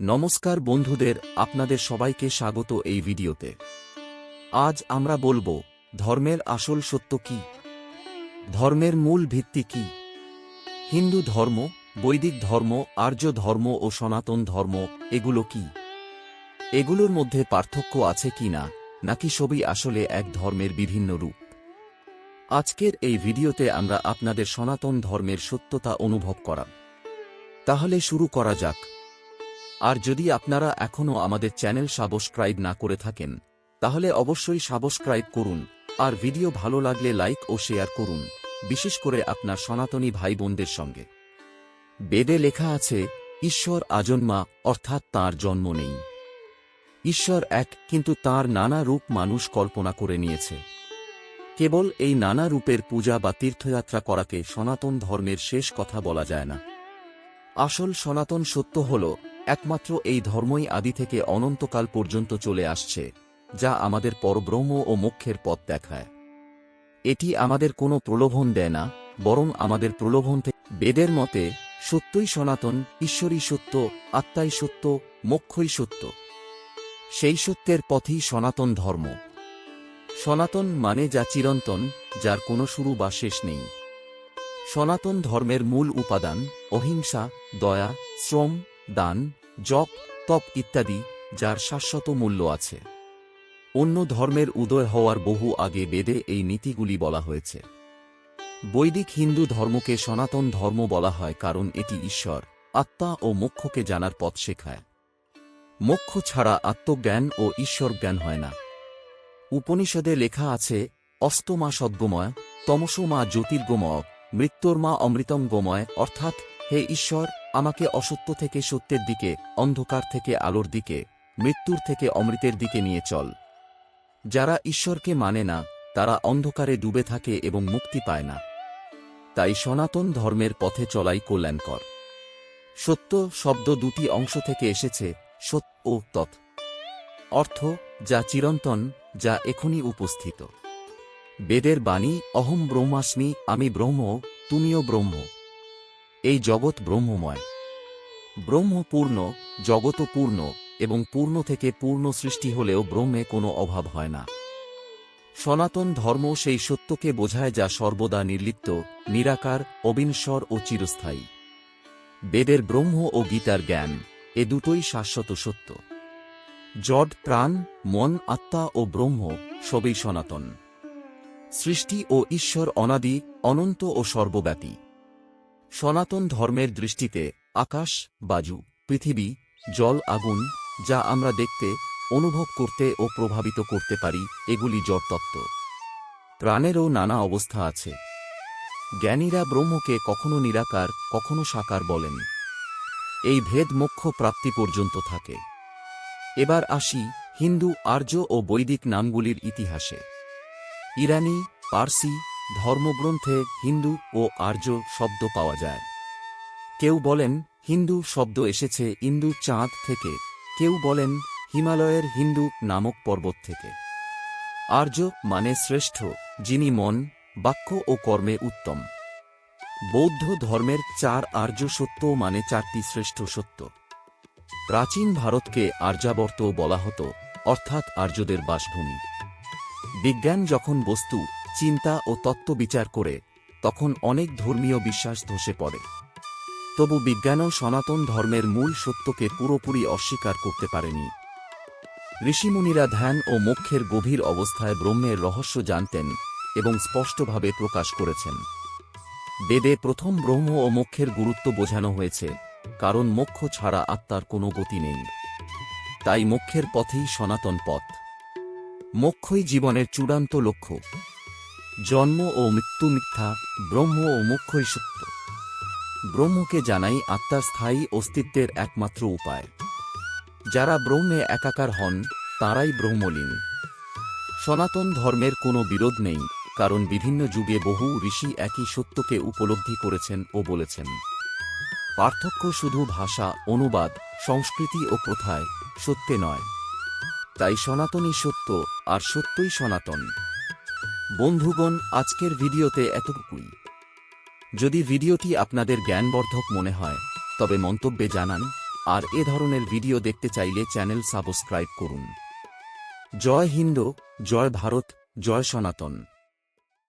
নমস্কার বন্ধুদের, আপনাদের সবাইকে স্বাগত এই ভিডিওতে। আজ আমরা বলব, ধর্মের আসল সত্য কি? ধর্মের মূল ভিত্তি কি? হিন্দু ধর্ম, বৈদিক ধর্ম, আর্য ধর্ম ও সনাতন ধর্ম, এগুলো কি? এগুলোর মধ্যে পার্থক্য আছে কি না, নাকি সবই আসলে এক ধর্মের বিভিন্ন রূপ? আজকের এই ভিডিওতে আমরা আপনাদের সনাতন ধর্মের সত্যতা অনুভব করা তাহলে শুরু করা যাক। আর যদি আপনারা এখনও আমাদের চ্যানেল সাবস্ক্রাইব না করে থাকেন, তাহলে অবশ্যই সাবস্ক্রাইব করুন, আর ভিডিও ভালো লাগলে লাইক ও শেয়ার করুন, বিশেষ করে আপনার সনাতনী ভাই বোনদের সঙ্গে। বেদে লেখা আছে, ঈশ্বর আজন্মা, অর্থাৎ তাঁর জন্ম নেই। ঈশ্বর এক, কিন্তু তার নানা রূপ মানুষ কল্পনা করে নিয়েছে। কেবল এই নানা রূপের পূজা বা তীর্থযাত্রা করাকে সনাতন ধর্মের শেষ কথা বলা যায় না। আসল সনাতন সত্য হল একমাত্র এই ধর্মই আদি থেকে অনন্তকাল পর্যন্ত চলে আসছে, যা আমাদের পরব্রহ্ম ও মোক্ষের পথ দেখায়। এটি আমাদের কোনো প্রলোভন দেয় না, বরং আমাদের প্রলোভন থেকে বেদের মতে, সত্যই সনাতন, ঈশ্বরই সত্য, আত্মাই সত্য, মোক্ষই সত্য। সেই সত্যের পথই সনাতন ধর্ম। সনাতন মানে যা চিরন্তন, যার কোনো শুরু বা শেষ নেই। সনাতন ধর্মের মূল উপাদান অহিংসা, দয়া, শ্রম, দান জপ, তপ ইত্যাদি, যার শাশ্বত মূল্য আছে। অন্য ধর্মের উদয় হওয়ার বহু আগে বেদে এই নীতিগুলি বলা হয়েছে। বৈদিক হিন্দু ধর্মকে সনাতন ধর্ম বলা হয় কারণ এটি ঈশ্বর, আত্মা ও মোক্ষকে জানার পথ শেখায়। মোক্ষ ছাড়া আত্মজ্ঞান ও ঈশ্বর জ্ঞান হয় না। উপনিষদে লেখা আছে, অস্তমা সদ্গময় তমসোমা জ্যোতির্গময় মৃত্যুর্মা অমৃতম গোময়, অর্থাৎ হে ঈশ্বর আমাকে অসত্য থেকে সত্যের দিকে, অন্ধকার থেকে আলোর দিকে, মৃত্যুর থেকে অমৃতের দিকে নিয়ে চল। যারা ঈশ্বরকে মানে না, তারা অন্ধকারে ডুবে থাকে এবং মুক্তি পায় না। তাই সনাতন ধর্মের পথে চলাই কল্যাণকর। সত্য শব্দ দুটি অংশ থেকে এসেছে সত্য ও তৎ। অর্থ, যা চিরন্তন, যা এখনই উপস্থিত। বেদের বাণী, অহম ব্রহ্মাস্মি, আমি ব্রহ্ম, তুমিও ব্রহ্ম। এই জগৎ ব্রহ্মময়। ব্রহ্ম পূর্ণ জগৎ পূর্ণ এবং পূর্ণ থেকে পূর্ণ সৃষ্টি হলেও ব্রহ্মে কোনো অভাব হয় না। সনাতন ধর্ম সেই সত্যকে বোঝায় যা সর্বদা নির্লিপ্ত, নিরাকার, অবিনশ্বর ও চিরস্থায়ী। বেদের ব্রহ্ম ও গীতার জ্ঞান, এ দুটোই শাশ্বত সত্য। জড, প্রাণ, মন, আত্মা ও ব্রহ্ম সবই সনাতন। সৃষ্টি ও ঈশ্বর অনাদি, অনন্ত ও সর্বব্যাপী। সনাতন ধর্মের দৃষ্টিতে আকাশ বাজু পৃথিবী, জল, আগুন, যা আমরা দেখতে, অনুভব করতে ও প্রভাবিত করতে পারি, এগুলি জড়তত্ত্ব প্রাণেরও নানা অবস্থা আছে। জ্ঞানীরা ব্রহ্মকে কখনো নিরাকার, কখনো সাকার বলেন। এই ভেদ মুখ্য প্রাপ্তি পর্যন্ত থাকে। এবার আসি হিন্দু, আর্য ও বৈদিক নামগুলির ইতিহাসে। ইরানি, পার্সি ধর্মগ্রন্থে হিন্দু ও আর্য শব্দ পাওয়া যায়। কেউ বলেন, হিন্দু শব্দ এসেছে ইন্দু চাঁদ থেকে। কেউ বলেন, হিমালয়ের হিন্দু নামক পর্বত থেকে। আর্য মানে শ্রেষ্ঠ, যিনি মন, বাক্য ও কর্মে উত্তম। বৌদ্ধ ধর্মের চার আর্য সত্য মানে চারটি শ্রেষ্ঠ সত্য। প্রাচীন ভারতকে আর্যাবর্ত বলা হতো, অর্থাৎ আর্যদের বাসভূমি। বিজ্ঞান যখন বস্তু চিন্তা ও তত্ত্ব বিচার করে, তখন অনেক ধর্মীয় বিশ্বাস ধসে পড়ে। তবু বিজ্ঞানও সনাতন ধর্মের মূল সত্যকে পুরোপুরি অস্বীকার করতে পারেনি। ঋষিমুনিরা ধ্যান ও মোক্ষের গভীর অবস্থায় ব্রহ্মের রহস্য জানতেন এবং স্পষ্টভাবে প্রকাশ করেছেন। বেদে প্রথম ব্রহ্ম ও মোক্ষের গুরুত্ব বোঝানো হয়েছে, কারণ মোক্ষ ছাড়া আত্মার কোনো গতি নেই। তাই মোক্ষের পথেই সনাতন পথ। মোক্ষই জীবনের চূড়ান্ত লক্ষ্য। জন্ম ও মৃত্যু মিথ্যা, ব্রহ্ম ও মুখ্যই সত্য। ব্রহ্মকে জানাই আত্মার স্থায়ী অস্তিত্বের একমাত্র উপায়। যারা ব্রহ্মে একাকার হন, তারাই ব্রহ্মলীন। সনাতন ধর্মের কোনো বিরোধ নেই, কারণ বিভিন্ন যুগে বহু ঋষি একই সত্যকে উপলব্ধি করেছেন ও বলেছেন। পার্থক্য শুধু ভাষা, অনুবাদ, সংস্কৃতি ও প্রথায় সত্যে নয়। তাই সনাতনই সত্য, আর সত্যই সনাতন। বন্ধুগণ, আজকের ভিডিওতে এতটুকুই। যদি ভিডিওটি আপনাদের জ্ঞানবর্ধক মনে হয়, তবে মন্তব্যে জানান, আর এ ধরনের ভিডিও দেখতে চাইলে চ্যানেল সাবস্ক্রাইব করুন। জয় হিন্দ, জয় ভারত, জয় সনাতন।